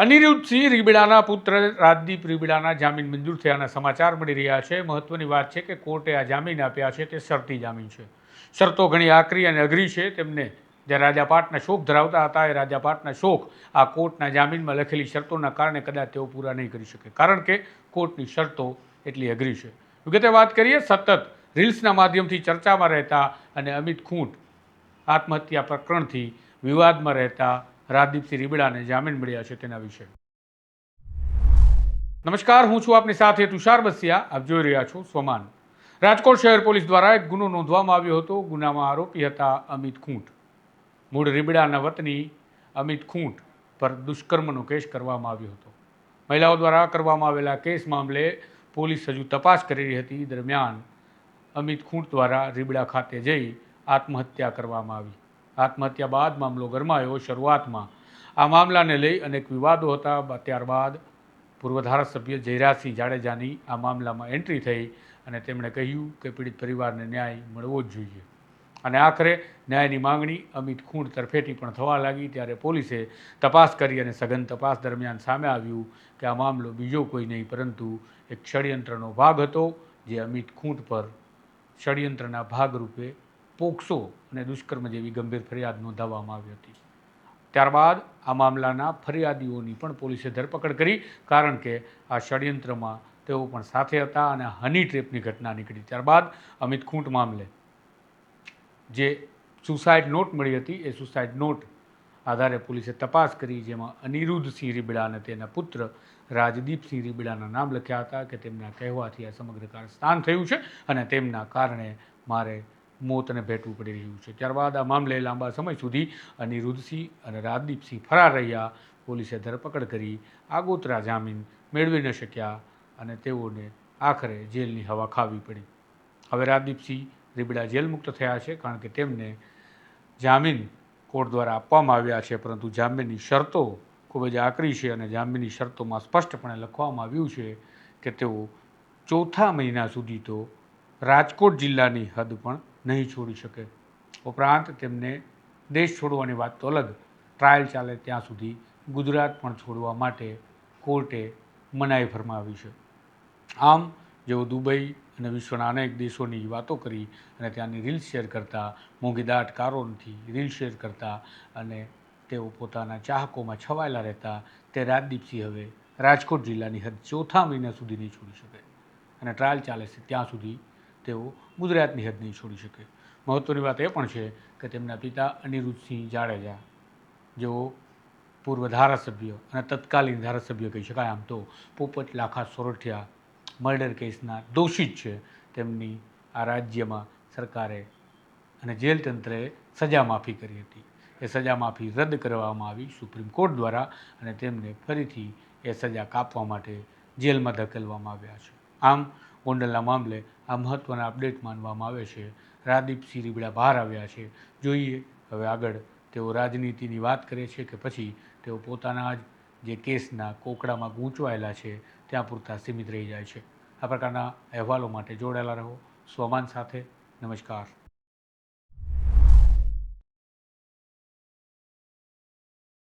અનિરુદ્ધસિંહ રીબડાના પુત્ર રાજદીપ રીબડાના જામીન મંજૂર થયાના સમાચાર મળી રહ્યા છે. મહત્વની વાત છે કે કોર્ટે આ જામીન આપ્યા છે. તે શરતી જામીન છે. શરતો ઘણી આકરી અને અઘરી છે. તેમને જે રાજાપાટના શોખ ધરાવતા હતા, એ રાજાપાટના શોખ આ કોર્ટના જામીનમાં લખેલી શરતોના કારણે કદાચ તેઓ પૂરા નહીં કરી શકે. કારણ કે કોર્ટની શરતો એટલી અઘરી છે. વિગતે વાત કરીએ, સતત રીલ્સના માધ્યમથી ચર્ચામાં રહેતા અને અમિત ખૂંટ આત્મહત્યા પ્રકરણથી વિવાદમાં રહેતા રાજદીપસિંહ રીબડાને જામીન મળ્યા છે તેના વિશે. નમસ્કાર, હું છું આપની સાથે તુષાર બસિયા. આપ જોઈ રહ્યા છો સોમાન રાજકોટ શહેર પોલીસ દ્વારા એક ગુનો નોંધવામાં આવ્યો હતો. ગુનામાં આરોપી હતા અમિત ખૂંટ. મૂળ રીબડાના વતની અમિત ખૂંટ પર દુષ્કર્મનો કેસ કરવામાં આવ્યો હતો. મહિલાઓ દ્વારા કરવામાં આવેલા કેસ મામલે પોલીસ હજુ તપાસ કરી રહી હતી. દરમિયાન અમિત ખૂંટ દ્વારા રીબડા ખાતે જઈ આત્મહત્યા કરવામાં આવી. આત્મહત્યા બાદ મામલો ગરમાયો શરૂઆતમાં. આ મામલાને લઈ અનેક વિવાદો હતા. ત્યારબાદ પૂર્વ ધારાસભ્ય જયરાજસિંહ જાડેજાની આ મામલામાં એન્ટ્રી થઈ અને તેમણે કહ્યું કે પીડિત પરિવારને ન્યાય મળવો જ જોઈએ. અને આખરે ન્યાયની માંગણી અમિત ખૂંડ તરફેથી પણ થવા લાગી ત્યારે પોલીસે તપાસ કરી અને સઘન તપાસ દરમિયાન સામે આવ્યું કે આ મામલો બીજો કોઈ નહીં, પરંતુ એક ષડયંત્રનો ભાગ હતો જે અમિત ખૂંટ પર ષડયંત્રના ભાગરૂપે પોક્સો અને દુષ્કર્મ જેવી ગંભીર ફરિયાદ નોંધાવવામાં આવી હતી. ત્યારબાદ આ મામલાના ફરિયાદીઓની પણ પોલીસે ધરપકડ કરી, કારણ કે આ ષડયંત્રમાં તેઓ પણ સાથે હતા અને હની ટ્રેપની ઘટના નીકળી. ત્યારબાદ અમિત ખૂંટ મામલે જે સુસાઇડ નોટ મળી હતી, એ સુસાઇડ નોટ આધારે પોલીસે તપાસ કરી, જેમાં અનિરુદ્ધસિંહ રીબડા અને તેના પુત્ર રાજદીપસિંહ રીબડાના નામ લખ્યા હતા કે તેમના કહેવાથી આ સમગ્ર કારસ્તાન થયું છે અને તેમના કારણે મારે મોતને ભેટવું પડી રહ્યું છે. ત્યારબાદ આ મામલે લાંબા સમય સુધી અનિરુદ્ધસિંહ અને રાજદીપસિંહ ફરાર રહ્યા. પોલીસે ધરપકડ કરી આગોતરા જામીન મેળવી ન શક્યા અને તેઓને આખરે જેલની હવા ખાવી પડી. હવે રાજદીપસિંહ રીબડા જેલ મુક્ત થયા છે કારણ કે તેમને જામીન કોર્ટ દ્વારા આપવામાં આવ્યા છે. પરંતુ જામીનની શરતો ખૂબ જ આકરી છે અને જામીનની શરતોમાં સ્પષ્ટપણે લખવામાં આવ્યું છે કે તેઓ ચોથા મહિના સુધી તો રાજકોટ જિલ્લાની હદ પણ નહીં છોડી શકે. ઉપરાંત તેમને દેશ છોડવાની વાત તો અલગ. ટ્રાયલ ચાલે ત્યાં સુધી ગુજરાત પણ છોડવા માટે કોર્ટે મનાઈ ફરમાવી છે. આમ, જેઓ દુબઈ અને વિશ્વના અનેક દેશોની વાતો કરી અને ત્યાંની રીલ શેર કરતા મોંઘીદાટ કારોથી રીલ શેર કરતા અને તેઓ પોતાના ચાહકોમાં છવાયેલા રહેતા તે રાજદીપસિંહ હવે રાજકોટ જિલ્લાની હદ ચોથા મહિના સુધી નહીં છોડી શકે. અને ટ્રાયલ ચાલે છે ત્યાં સુધી તેઓ ગુજરાતની હદ નહીં છોડી શકે. મહત્ત્વની વાત એ પણ છે કે તેમના પિતા અનિરુદ્ધસિંહ જાડેજા, જેઓ પૂર્વ ધારાસભ્ય અને તત્કાલીન ધારાસભ્ય કહી શકાય આમ તો, પોપટ લાખા સોરઠિયા મર્ડર કેસના દોષિત છે. તેમની આ રાજ્યમાં સરકારે અને જેલ તંત્રએ સજા માફી કરી હતી. એ સજા માફી રદ કરવામાં આવી સુપ્રીમ કોર્ટ દ્વારા અને તેમને ફરીથી એ સજા કાપવા માટે જેલમાં ધકેલવામાં આવ્યા છે. આમ ગોંડલના મામલે આ મહત્ત્વના અપડેટ માનવામાં આવે છે. રાજદીપસિંહ રીબડા બહાર આવ્યા છે. જોઈએ, હવે આગળ તેઓ રાજનીતિની વાત કરે છે કે પછી તેઓ પોતાના જ જે કેસના કોકડામાં ગૂંચવાયેલા છે, ત્યાં પૂરતા સીમિત રહી જાય છે. આ પ્રકારના અહેવાલો માટે જોડાયેલા રહો. સ્વમાન સાથે, નમસ્કાર.